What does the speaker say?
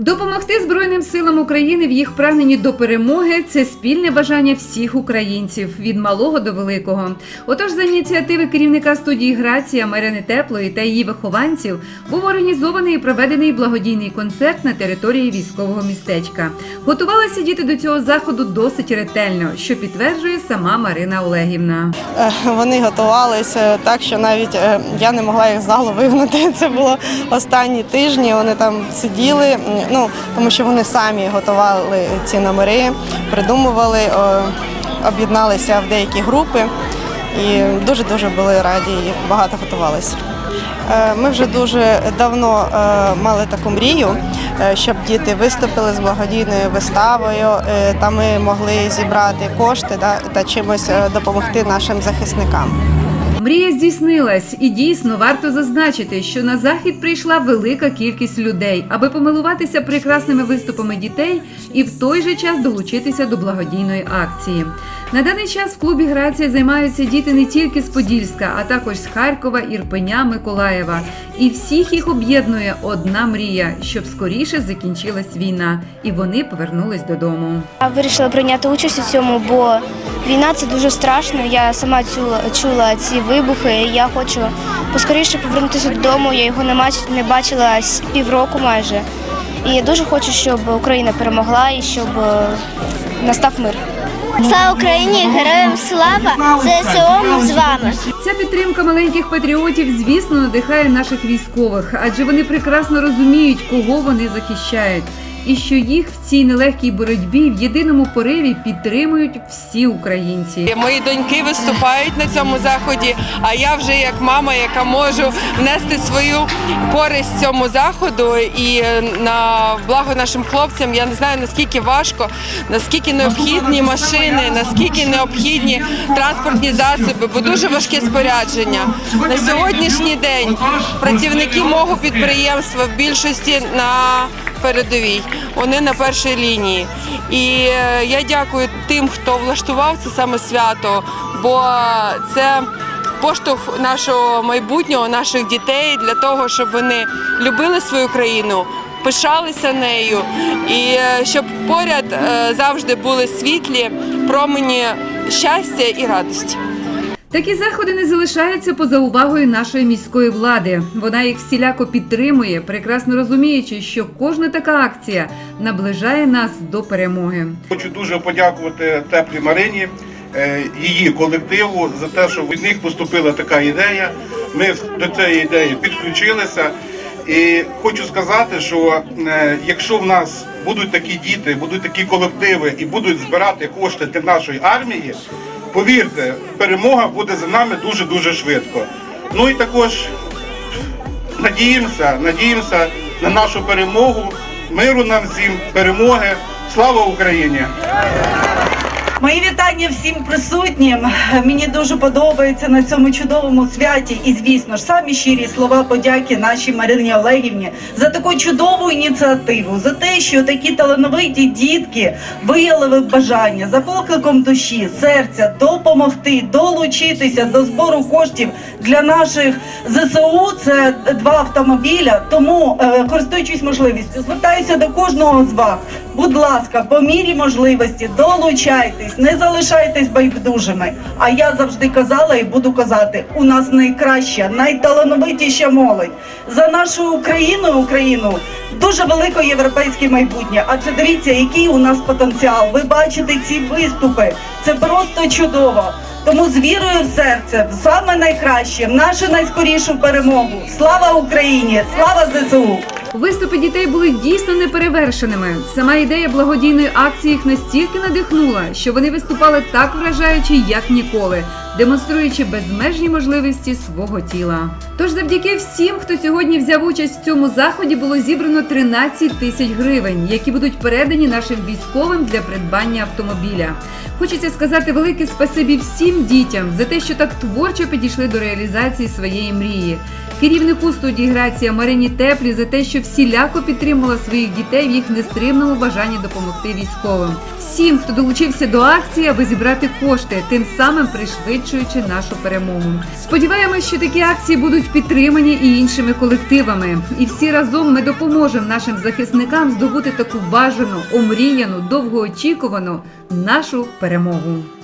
Допомогти Збройним силам України в їх прагненні до перемоги це спільне бажання всіх українців від малого до великого. Отож, за ініціативи керівника студії Грація Марини Теплої та її вихованців був організований і проведений благодійний концерт на території військового містечка. Готувалися діти до цього заходу досить ретельно, що підтверджує сама Марина Олегівна. Вони готувалися так, що навіть е, я не могла їх з залу вигнати. Це було останні тижні. Вони там сиділи, ну тому що вони самі готували ці номери, придумували, об'єдналися в деякі групи і дуже дуже були раді і багато готувалися. Е, Ми вже дуже давно е, мали таку мрію, е, щоб діти виступили з благодійною виставою, та ми могли зібрати кошти та чимось допомогти нашим захисникам. Мрія здійснилась, і дійсно варто зазначити, що на захід прийшла велика кількість людей, аби помилуватися прекрасними виступами дітей і в той же час долучитися до благодійної акції. На даний час в клубі Грація займаються діти не тільки з Подільська, а також з Харкова, Ірпеня, Миколаєва. І всіх їх об'єднує одна мрія, щоб скоріше закінчилась війна, і вони повернулись додому. Я вирішила прийняти участь у цьому, бо війна це дуже страшно. Я сама чула, чула ці вибухи. Я хочу поскоріше повернутися додому. Я його не не бачила з півроку майже. І я дуже хочу, щоб Україна перемогла і щоб е, настав мир. Слава Україні! Героям слава! ЗСУ ми з вами! Ця підтримка маленьких патріотів, звісно, надихає наших військових, адже вони прекрасно розуміють, кого вони захищають, і що їх в цій нелегкій боротьбі в єдиному пориві підтримують всі українці. Мої доньки виступають на цьому заході, а я вже як мама, яка можу внести свою користь цьому заходу і е, на благо нашим хлопцям. Я не знаю наскільки важко, наскільки необхідні машини, наскільки необхідні транспортні засоби, бо дуже важке спорядження. На сьогоднішній день працівники мого підприємства в більшості на передовій. Вони на першій лінії. І е, я дякую тим, хто влаштував це саме свято, бо це поштовх нашого майбутнього, наших дітей для того, щоб вони любили свою країну. Пишалися нею, і е, щоб поряд е, завжди були світлі промені щастя і радості. Такі заходи не залишаються поза увагою нашої міської влади. Вона їх всіляко підтримує, прекрасно розуміючи, що кожна така акція наближає нас до перемоги. Хочу дуже подякувати теплій Марині, е, її колективу за те, що від них поступила така ідея. Ми до цієї ідеї підключилися. І хочу сказати, що е, якщо в нас будуть такі діти, будуть такі колективи і будуть збирати кошти для нашої армії, повірте, перемога буде за нами дуже дуже швидко. Ну і також надіємося, надіємося на нашу перемогу. Миру нам всім, перемоги. Слава Україні! Мої вітання всім присутнім. Мені дуже подобається на цьому чудовому святі. І звісно ж, самі щирі слова подяки нашій Марині Олегівні за таку чудову ініціативу, за те, що такі талановиті дітки виявили бажання за покликом душі, серця допомогти, долучитися до збору коштів для наших ЗСУ. Це два автомобіля. Тому, е, користуючись можливістю, звертаюся до кожного з вас. Будь ласка, по мірі можливості долучайтесь, не залишайтесь байдужими. А я завжди казала і буду казати: у нас найкраща, найталановитіша молодь за нашу Україну, Україну дуже велике європейське майбутнє. Адже дивіться, який у нас потенціал. Ви бачите ці виступи. Це просто чудово. Тому з вірою в серце, в саме найкраще, в нашу найскорішу перемогу. Слава Україні! Слава ЗСУ! Виступи дітей були дійсно неперевершеними. Сама ідея благодійної акції їх настільки надихнула, що вони виступали так вражаючи, як ніколи, демонструючи безмежні можливості свого тіла. Тож, завдяки всім, хто сьогодні взяв участь в цьому заході, було зібрано 13 тисяч гривень, які будуть передані нашим військовим для придбання автомобіля. Хочеться сказати велике спасибі всім дітям за те, що так творчо підійшли до реалізації своєї мрії. Керівнику студії Грація Марині Теплі за те, що всіляко підтримала своїх дітей в їх нестримному бажанні допомогти військовим. Всім, хто долучився до акції, аби зібрати кошти, тим самим пришвидшуючи нашу перемогу. Сподіваємось, що такі акції будуть підтримані і іншими колективами. І всі разом ми допоможемо нашим захисникам здобути таку бажану, омріяну, довгоочікувану нашу перемогу.